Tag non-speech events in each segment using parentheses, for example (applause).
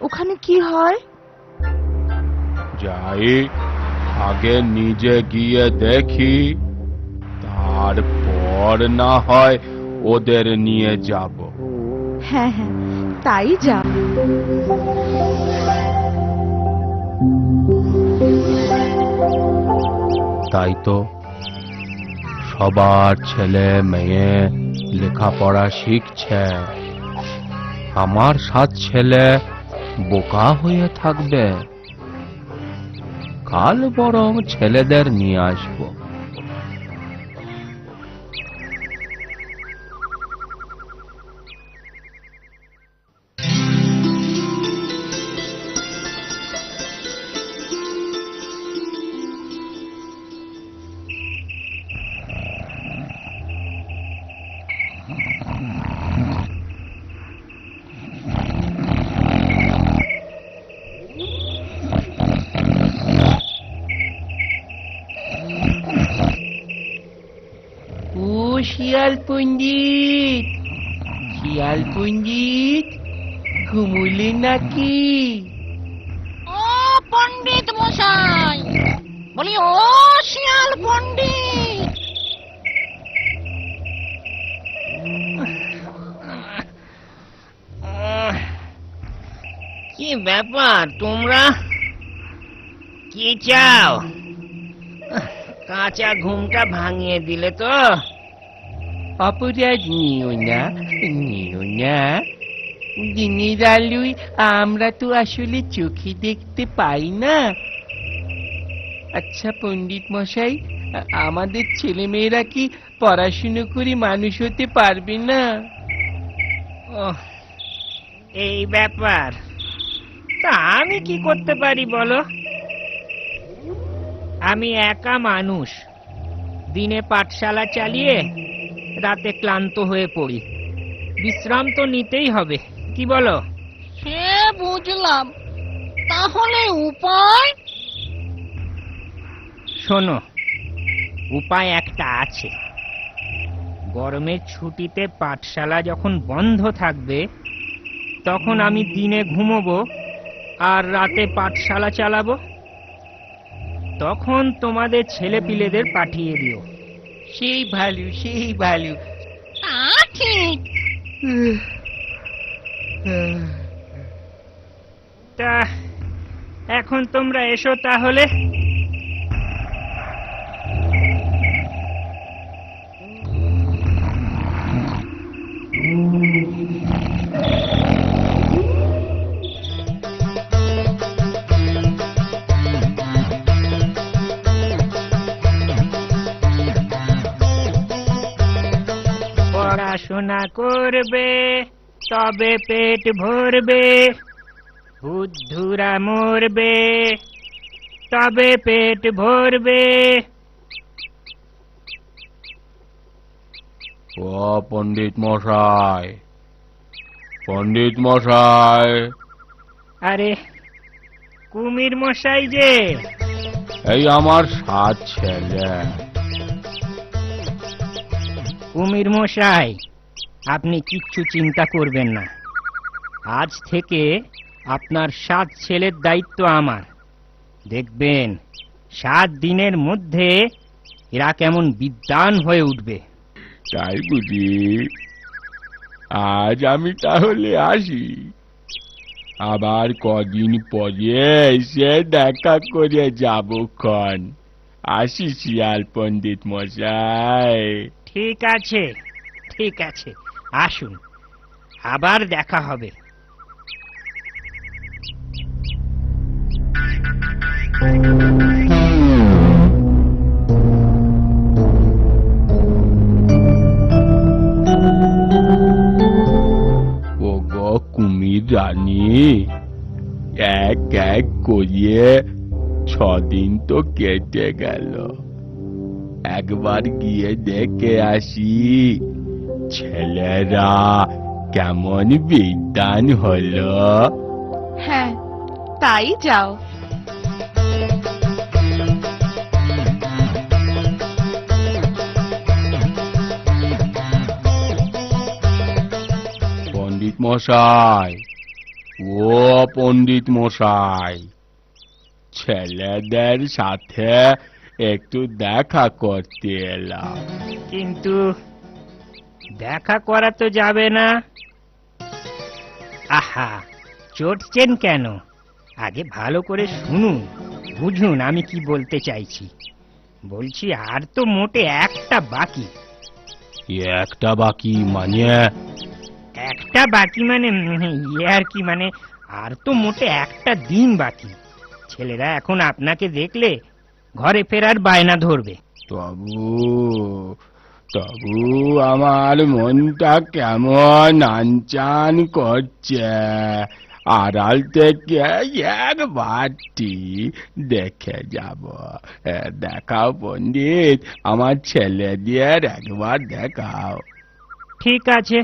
ওখানে কি হয়? যাই আগে নিজে গিয়ে দেখি তারপর না হয় ওদের নিয়ে যাব। হ্যাঁ হ্যাঁ তাই যা। তাই তো সবার ছেলে মেয়ে লেখাপড়া শিখছে। আমার সাত ছেলে বোকা হয়ে থাকবে। কাল বরং ছেলেদের নিয়ে আসব। শিয়াল পণ্ডিত শিয়াল পণ্ডিত ঘুমুলে নাকি? ও পণ্ডিত মশাই। বলি ও শিয়াল পণ্ডিত। কি ব্যাপার তোমরা? কি চাও? কাঁচা ঘুমটা ভাঙিয়ে দিলে তো? অপরাধ নিও না নিও না। দিনের আলুই আমরা তো আসলে চোখে দেখতে পাই না। আচ্ছা পণ্ডিত মশাই, আমাদের ছেলেমেয়েরা কি পড়াশুনো করে মানুষ হতে পারবে না? এই ব্যাপার। তা আমি কি করতে পারি বলো? আমি একা মানুষ। দিনে পাঠশালা চালিয়ে রাতে ক্লান্ত হয়ে পড়ি। বিশ্রাম তো নিতেই হবে কি বলো? সে বুঝলাম। তাহলে উপায়? শোনো উপায় একটা আছে। গরমের ছুটিতে পাঠশালা যখন বন্ধ থাকবে তখন আমি দিনে ঘুমোবো আর রাতে পাঠশালা চালাবো। তখন তোমাদের ছেলেপিলেদের পাঠিয়ে দিও। সেই ভ্যালু সেই ভালো তা ঠিক। তা এখন তোমরা এসো তাহলে। পড়াশোনা করবে তবে পেট ভরবে বুদ্ধুরা মরবে তবে পেট ভরবে। ও পণ্ডিত মশাই পণ্ডিত মশাই। আরে কুমির মশাই যে। এই আমার সাত ছেলে। কুমির মশাই, আপনি কিচ্ছু চিন্তা করবেন না। আজ থেকে আপনার সাত ছেলের দায়িত্ব আমার। দেখবেন, সাত দিনের মধ্যে এরা কেমন বিদ্বান হয়ে উঠবে। তাই বুঝি? আজ আমি তাহলে আসি। আবার কদিন পরে এসে দেখা করে যাব ক্ষণ। আসি শিয়াল পণ্ডিত মশাই। ঠিক আছে ঠিক আছে, আসুন, আবার দেখা হবে। ও গো কুমির রানী এক এক করিয়ে ছদিন তো কেটে গেল। একবার গিয়ে দেখে আসি। ছেলেরা কেমন বিদ্যান হলো। হ্যাঁ তাই যাও। পণ্ডিত মশাই ও পণ্ডিত মশাই ছেলেদের সাথে একটু দেখা করতে এলাম। কিন্তু দেখা করা তো যাবে না। আহা চটছেন কেন? আগে ভালো করে শুনুন বুঝুন আমি কি বলতে চাইছি। বলছি আর তো মোটে একটা বাকি। একটা বাকি মানে? একটা বাকি মানে ইয়ে আর কি মানে আর তো মোটে একটা দিন বাকি। ছেলেরা এখন আপনাকে দেখলে ঘরে ফেরার বায়না ধরবে। তবু তবু আমার মনটা কেমন আনচান করছে। আড়াল থেকে একবারটি দেখে যাব। দেখাও পণ্ডিত আমার ছেলেদের একবার দেখাও। ঠিক আছে।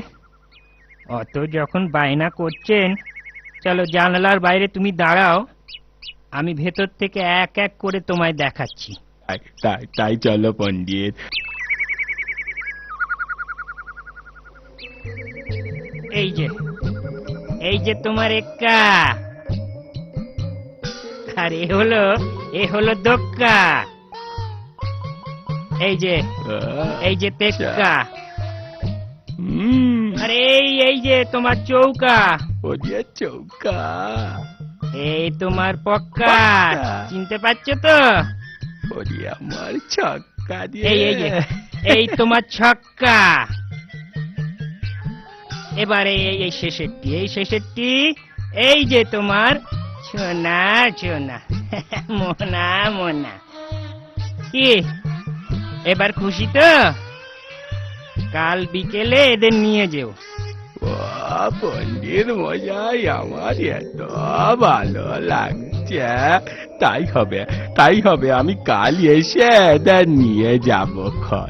অত যখন বায়না করছেন চলো জানালার বাইরে তুমি দাঁড়াও। আমি ভেতর থেকে এক এক করে তোমায় দেখাচ্ছি। তাই তাই চলো পণ্ডিত। এই যে এই যে তোমার এক্কা। আর এ হলো এ হলো দোক্কা। এই যে এই যে তেক্কা। হুম। আর এই এই যে তোমার চৌকা। ওরে চৌকা। এই তোমার পক্কা। চিনতে পারছ তো? ওরে আমার ছক্কা দিয়ে। এই এই যে এই তোমার ছক্কা। এবারে এই এই শেষেরটি এই শেষেরটি এই যে তোমার সোনা সোনা। (laughs) মোনা মোনা। কি? এবার খুশি তো? কাল বিকেলে এদের নিয়ে যেও। পণ্ডিত মশাই আমার এত ভালো লাগছে। তাই হবে তাই হবে আমি কাল এসে নিয়ে যাব খন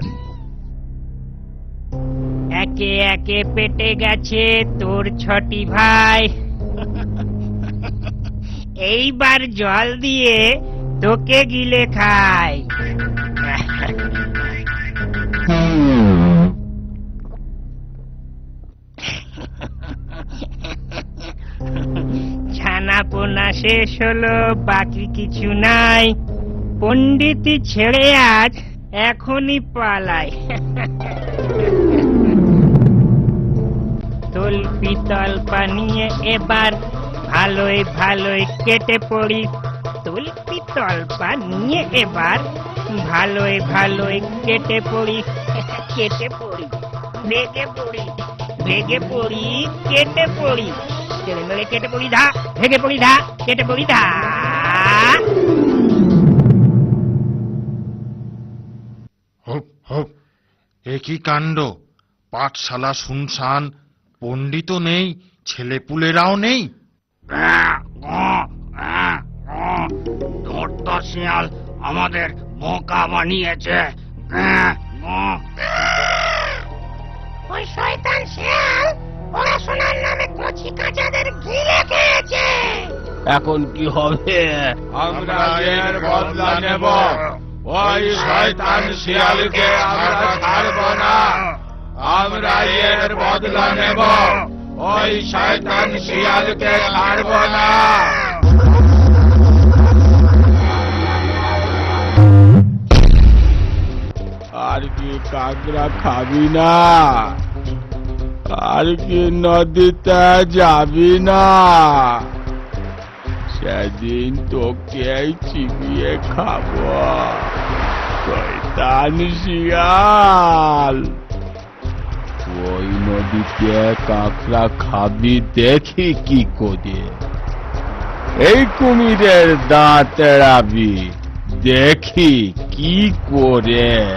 একে একে পেটে গেছে তোর ছটি ভাই। (laughs) এইবার জল দিয়ে তোকে গিলে খাই। শেষ হলো, বাকি কিছু নাই। পণ্ডিতি ছেড়ে আজ এখনই পালাই তোল পিতল পানিয়ে এবার ভালোই ভালোই কেটে পড়ি। তোল পিতল পানিয়ে এবার ভালোই ভালোই কেটে পড়ি। কেটে পড়ি ভেগে পড়ি ভেগে পড়ি, কেটে পড়ি। তেলে মেলে কেটে পড়ি ধা ভেগে পড়ি ধা কেটে পড়ি ধা। হোপ হোপ এ কাণ্ড? পাঠশালা শুনশান পণ্ডিত নেই ছেলেপুলেরাও নেই। ধূর্ত শিয়াল আমাদের বোকা বানিয়েছে। ওই শয়তান শিয়াল পড়াশোনার নামে কচি এখন কি হবে আমরা এর বদলা নেব। ওই শয়তান শিয়ালকে আমরা ছাড়ব না। আমরা এর বদলা নেব। ওই শয়তান শিয়ালকে ছাড়ব না আর কি কাকড়া খাবি না আর কি নদীতে যাবি না সেদিন তোকে চিবিয়ে খাব। শয়তান শিয়াল। ওই নদীতে কাঁকড়া খাবি, দেখি কি করে। এই কুমিরের দাঁত এড়াবি, দেখি কি করে।